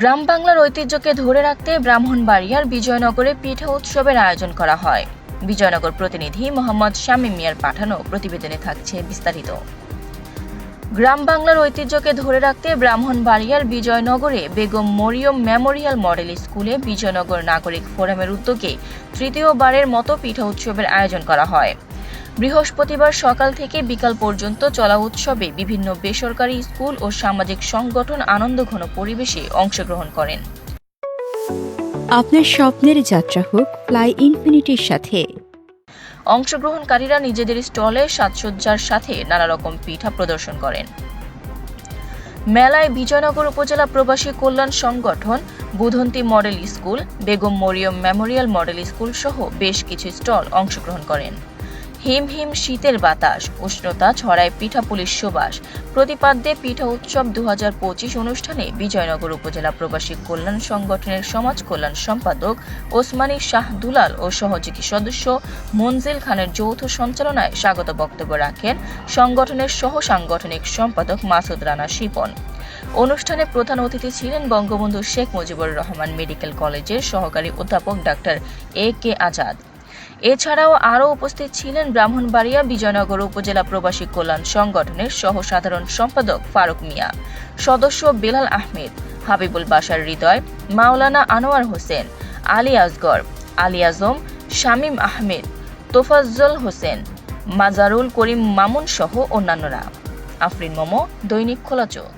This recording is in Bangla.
গ্রাম বাংলার ঐতিহ্যকে ধরে রাখতে ব্রাহ্মণবাড়িয়ার বিজয়নগরে পিঠা উৎসবের আয়োজন করা হয়। বিজয়নগর প্রতিনিধি মোহাম্মদ শামীম মিয়ার পাঠানো প্রতিবেদনে থাকছে বিস্তারিত। গ্রাম বাংলার ঐতিহ্যকে ধরে রাখতে ব্রাহ্মণবাড়িয়ার বিজয়নগরে বেগম মরিয়ম মেমোরিয়াল মডেল স্কুলে বিজয়নগর নাগরিক ফোরামের উদ্যোগে তৃতীয়বারের মতো পিঠা উৎসবের আয়োজন করা হয়। বৃহস্পতিবার সকাল থেকে বিকাল পর্যন্ত চলা উৎসবে বিভিন্ন বেসরকারি স্কুল ও সামাজিক সংগঠন আনন্দঘন পরিবেশে অংশগ্রহণ করেন। আপনার স্বপ্নের যাত্রা হোক ফ্লাই ইনফিনিটির সাথে। অংশগ্রহণকারীরা নিজেদের স্টলে সাজসজ্জার সাথে নানা রকম পিঠা প্রদর্শন করেন। মেলায় বিজয়নগর উপজেলা প্রবাসী কল্যাণ সংগঠন Budhanti model school Begum Mariam memorial model school সহ বেশ কিছু স্টল অংশগ্রহণ করেন। হিম হিম শীতের বাতাস, উষ্ণতা ছড়ায় পিঠাপুলির সুবাস। প্রতিপাদ্যে পিঠা উৎসব দু হাজার পঁচিশ অনুষ্ঠানে বিজয়নগর উপজেলা প্রবাসী কল্যাণ সংগঠনের সমাজ কল্যাণ সম্পাদক ওসমানী শাহ দুলাল ও সহযোগী সদস্য মনজিল খানের যৌথ সঞ্চালনায় স্বাগত বক্তব্য রাখেন সংগঠনের সহ সাংগঠনিক সম্পাদক মাসুদ রানা শিপন। অনুষ্ঠানে প্রধান অতিথি ছিলেন বঙ্গবন্ধু শেখ মুজিবুর রহমান মেডিকেল কলেজের সহকারী অধ্যাপক ডাক্তার এ কে আজাদ। এছাড়াও আরও উপস্থিত ছিলেন ব্রাহ্মণবাড়িয়া বিজয়নগর উপজেলা প্রবাসী কল্যাণ সংগঠনের সহ সাধারণ সম্পাদক ফারুক মিয়া, সদস্য বেলাল আহমেদ, হাবিবুল বাসার হৃদয়, মাওলানা আনোয়ার হোসেন, আলী আসগর, আলী আজম, শামীম আহমেদ, তোফাজ্জল হোসেন, মাজারুল করিম মামুন সহ অন্যান্যরা। আফরিন মোমো, দৈনিক খোলাচোখ